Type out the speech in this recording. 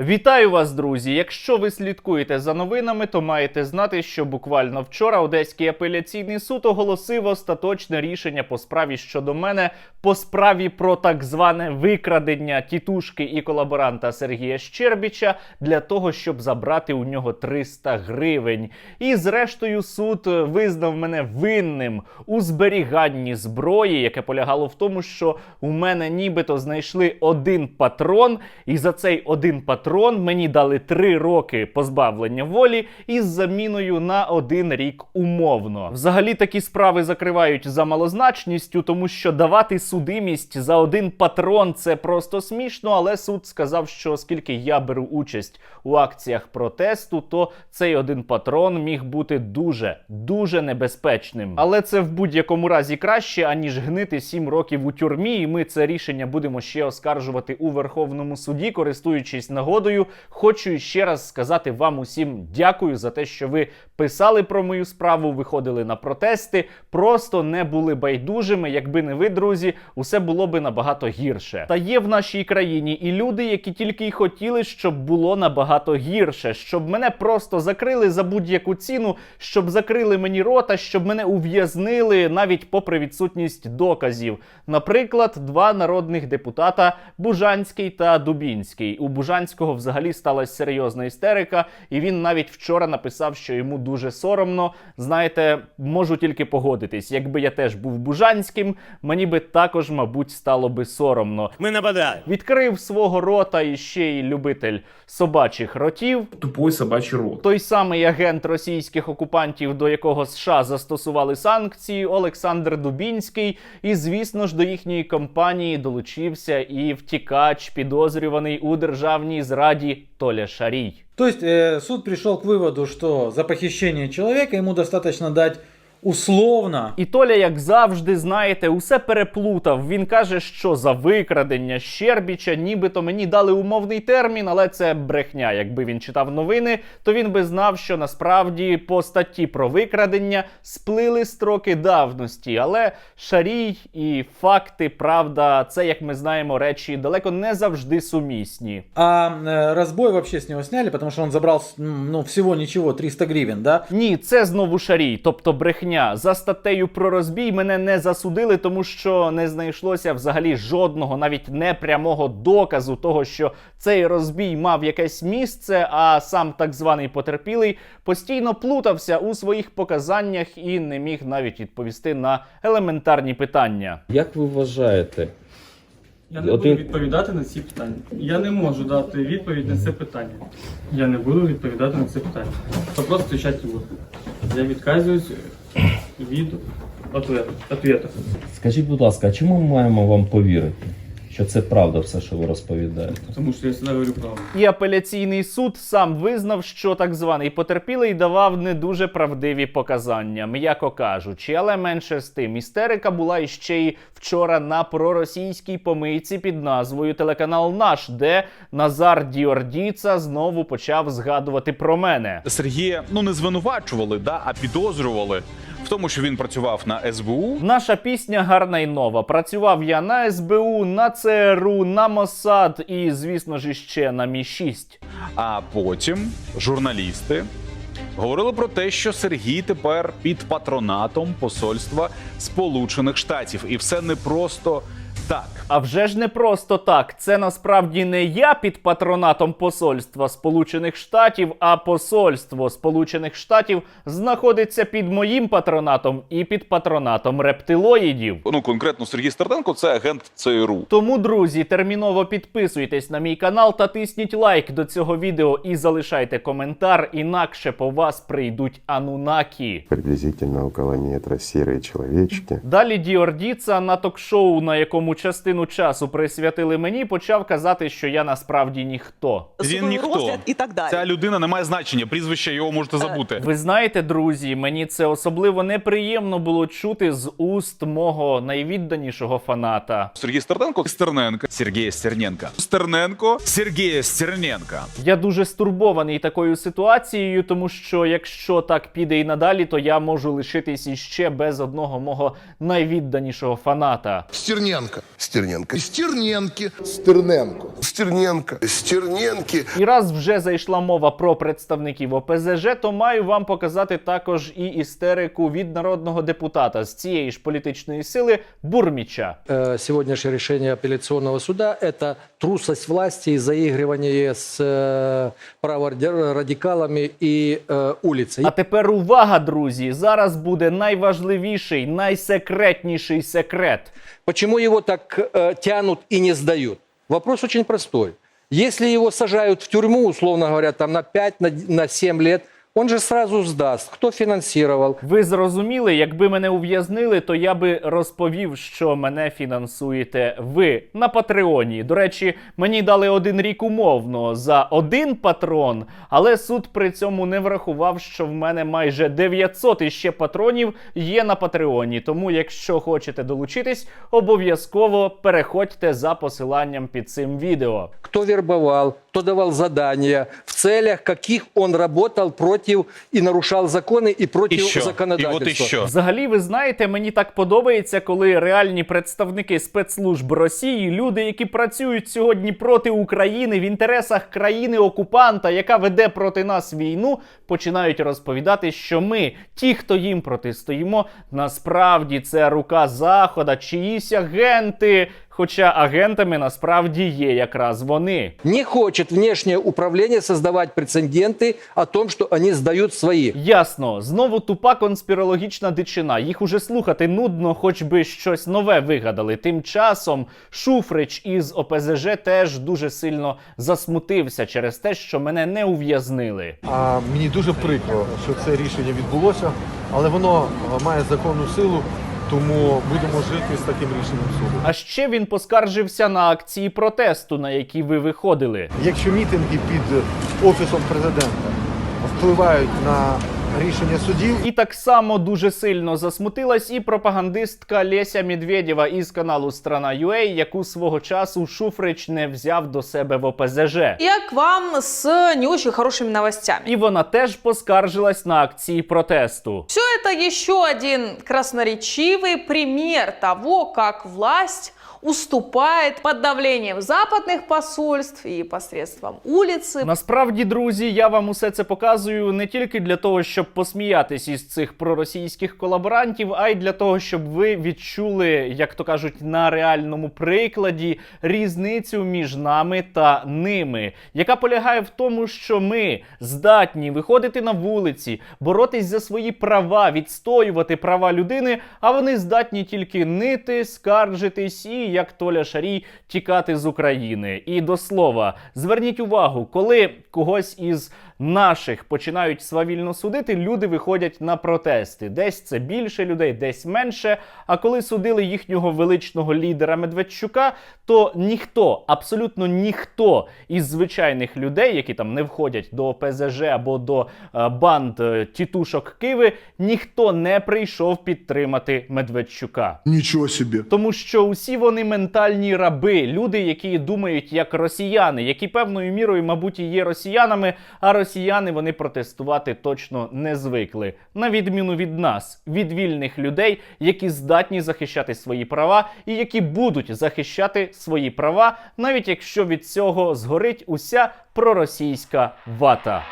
Вітаю вас, друзі! Якщо ви слідкуєте за новинами, то маєте знати, що буквально вчора Одеський апеляційний суд оголосив остаточне рішення по справі щодо мене по справі про так зване викрадення тітушки і колаборанта Сергія Щербіча для того, щоб забрати у нього 300 гривень. І зрештою суд визнав мене винним у зберіганні зброї, яке полягало в тому, що у мене нібито знайшли один патрон, і за цей один патрон мені дали три роки позбавлення волі із заміною на один рік умовно. Взагалі такі справи закривають за малозначністю, тому що давати судимість за один патрон це просто смішно. Але суд сказав, що оскільки я беру участь у акціях протесту, то цей один патрон міг бути дуже дуже небезпечним. Але це в будь-якому разі краще, аніж гнити 7 років у тюрмі. І ми це рішення будемо ще оскаржувати у Верховному суді, користуючись нагодою. Хочу ще раз сказати вам усім дякую за те, що ви писали про мою справу, виходили на протести, просто не були байдужими. Якби не ви, друзі, усе було би набагато гірше. Та є в нашій країні і люди, які тільки й хотіли, щоб було набагато гірше, щоб мене просто закрили за будь-яку ціну, щоб закрили мені рота, щоб мене ув'язнили навіть попри відсутність доказів. Наприклад, два народних депутата Бужанський та Дубінський. У Бужанського взагалі сталася серйозна істерика, і він навіть вчора написав, що йому дуже соромно. Знаєте, можу тільки погодитись. Якби я теж був Бужанським, мені би також, мабуть, стало би соромно. Мы нападаем. Відкрив свого рота і ще й любитель собачих ротів. тупой собачий рот. Той самий агент російських окупантів, до якого США застосували санкції, Олександр Дубінський. І звісно ж до їхньої компанії долучився і втікач, підозрюваний у державній зраді Толя Шарій. То есть э, суд пришел к выводу, что за похищение человека ему достаточно дать условно І Толя, як завжди, знаєте, усе переплутав. Він каже, що за викрадення Щербіча, нібито мені дали умовний термін, але це брехня. Якби він читав новини, то він би знав, що насправді по статті про викрадення сплили строки давності. Але шарій і факти, правда, це, як ми знаємо, речі далеко не завжди сумісні. А э, разбой вообще сняли, потому что он забрал с- м, ну, всего ничего, 300 гривен, да? Ні, це знову шарій, тобто брехня. За статтею про розбій мене не засудили, тому що не знайшлося взагалі жодного, навіть непрямого доказу того, що цей розбій мав якесь місце, а сам так званий потерпілий постійно плутався у своїх показаннях і не міг навіть відповісти на елементарні питання. Як ви вважаєте, Я не Один- буду відповідати на ці питання. Я не можу дати відповідь на це питання. Я не буду відповідати на це питання. То просто відповідати не буду. Я відказуюсь від ответу. скажіть, будь ласка, а чому ми маємо вам повірити, що це правда все, що ви розповідаєте? Тому що я завжди говорю правду. І апеляційний суд сам визнав, що так званий потерпілий давав не дуже правдиві показання, м'яко кажучи. Але менше з тим, істерика була іще й вчора на проросійській помийці під назвою Телеканал Наш, де Назар Діордіца знову почав згадувати про мене. Сергія ну не звинувачували, да, а підозрювали тому, що він працював на СБУ. Наша пісня гарна й нова. Працював я на СБУ, на ЦРУ, на Мосад і, звісно ж, ще на Мі 6 А потім журналісти говорили про те, що Сергій тепер під патронатом посольства Сполучених Штатів, і все не просто так. А вже ж не просто так. Це насправді не я під патронатом посольства Сполучених Штатів, а посольство Сполучених Штатів знаходиться під моїм патронатом і під патронатом рептилоїдів. Ну конкретно Сергій Стерненко це агент ЦРУ. Тому, друзі, терміново підписуйтесь на мій канал та тисніть лайк до цього відео і залишайте коментар, інакше по вас прийдуть анунакі. приблизительно около метра серые человечки. Далі Діордіца на ток-шоу, на якому частину часу присвятили мені, почав казати, що я насправді ніхто. Він судовий ніхто. розгляд і так далі. Ця людина не має значення. Прізвище його можете забути. Ви знаєте, друзі, мені це особливо неприємно було чути з уст мого найвідданішого фаната. Сергій Стерненко Стерненко Сергія Стерненка. Стерненко Сергія Стерненка. Я дуже стурбований такою ситуацією, тому що якщо так піде і надалі, то я можу лишитись іще без одного мого найвідданішого фаната. Стерненко. Стерненко. Стерненко. Стерненки. Стерненко. Стерненко. Стерненки. І раз вже зайшла мова про представників ОПЗЖ, то маю вам показати також і істерику від народного депутата з цієї ж політичної сили Бурміча. Э, сегодняшнее решение апелляционного суда – это трусость власти и заигрывание с э, праворадикалами и э, улицей. А тепер увага, друзі! Зараз буде найважливіший, найсекретніший секрет. Почему его так э, тянут и не сдают? Вопрос очень простой. Если его сажают в тюрьму, условно говоря, там на 5, на, на 7 лет, он же сразу сдаст, кто финансировал, Ви зрозуміли, якби мене ув'язнили, то я би розповів, що мене фінансуєте ви на Патреоні. До речі, мені дали один рік умовно за один патрон, але суд при цьому не врахував, що в мене майже 900 іще патронів є на Патреоні. Тому, якщо хочете долучитись, обов'язково переходьте за посиланням під цим відео. кто вербовал, кто давал задания, в целях каких он работал против и нарушал законы и против І що? І законодательства. от і що? Взагалі, ви знаєте, мені так подобається, коли реальні представники спецслужб Росії, люди, які працюють сьогодні проти України в інтересах країни-окупанта, яка веде проти нас війну, починають розповідати, що ми, ті, хто їм протистоїмо, насправді це рука Захода, чиїсь агенти. Хоча агентами насправді є якраз вони. Не хочет внешнее управление создавать прецеденты о том, что они сдают своих. Ясно, знову тупа конспірологічна дичина. Їх уже слухати нудно, хоч би щось нове вигадали. Тим часом Шуфрич із ОПЗЖ теж дуже сильно засмутився через те, що мене не ув'язнили. А мені дуже прикро, що це рішення відбулося, але воно має законну силу, тому будемо жити з таким рішенням суду. А ще він поскаржився на акції протесту, на які ви виходили. Якщо мітинги під офісом президента впливають на рішення судів, І так само дуже сильно засмутилась і пропагандистка Леся Медведєва із каналу Страна.ua, яку свого часу Шуфрич не взяв до себе в ОПЗЖ. Я к вам с не очень хорошими новостями. І вона теж поскаржилась на акції протесту. Все это еще один красноречивый пример того, как власть уступает под давлением западных посольств и посредством улицы. Насправді, друзі, я вам усе це показую не тільки для того, щоб посміятись із цих проросійських колаборантів, а й для того, щоб ви відчули, як то кажуть, на реальному прикладі різницю між нами та ними, яка полягає в тому, що ми здатні виходити на вулиці, боротись за свої права, відстоювати права людини, а вони здатні тільки нити, скаржитись і, як Толя Шарій, тікати з України. І до слова, зверніть увагу, коли когось із наших починають свавільно судити, люди виходять на протести. Десь це більше людей, десь менше. А коли судили їхнього величного лідера Медведчука, то ніхто, абсолютно ніхто із звичайних людей, які там не входять до ОПЗЖ або до е, банд е, тітушок Киви, ніхто не прийшов підтримати Медведчука. Ничего себе. Тому що усі вони ментальні раби, люди, які думають як росіяни, які певною мірою, мабуть, і є росіянами, а росіяни вони протестувати точно не звикли. На відміну від нас, від вільних людей, які здатні захищати свої права і які будуть захищати свої права, навіть якщо від цього згорить уся проросійська вата.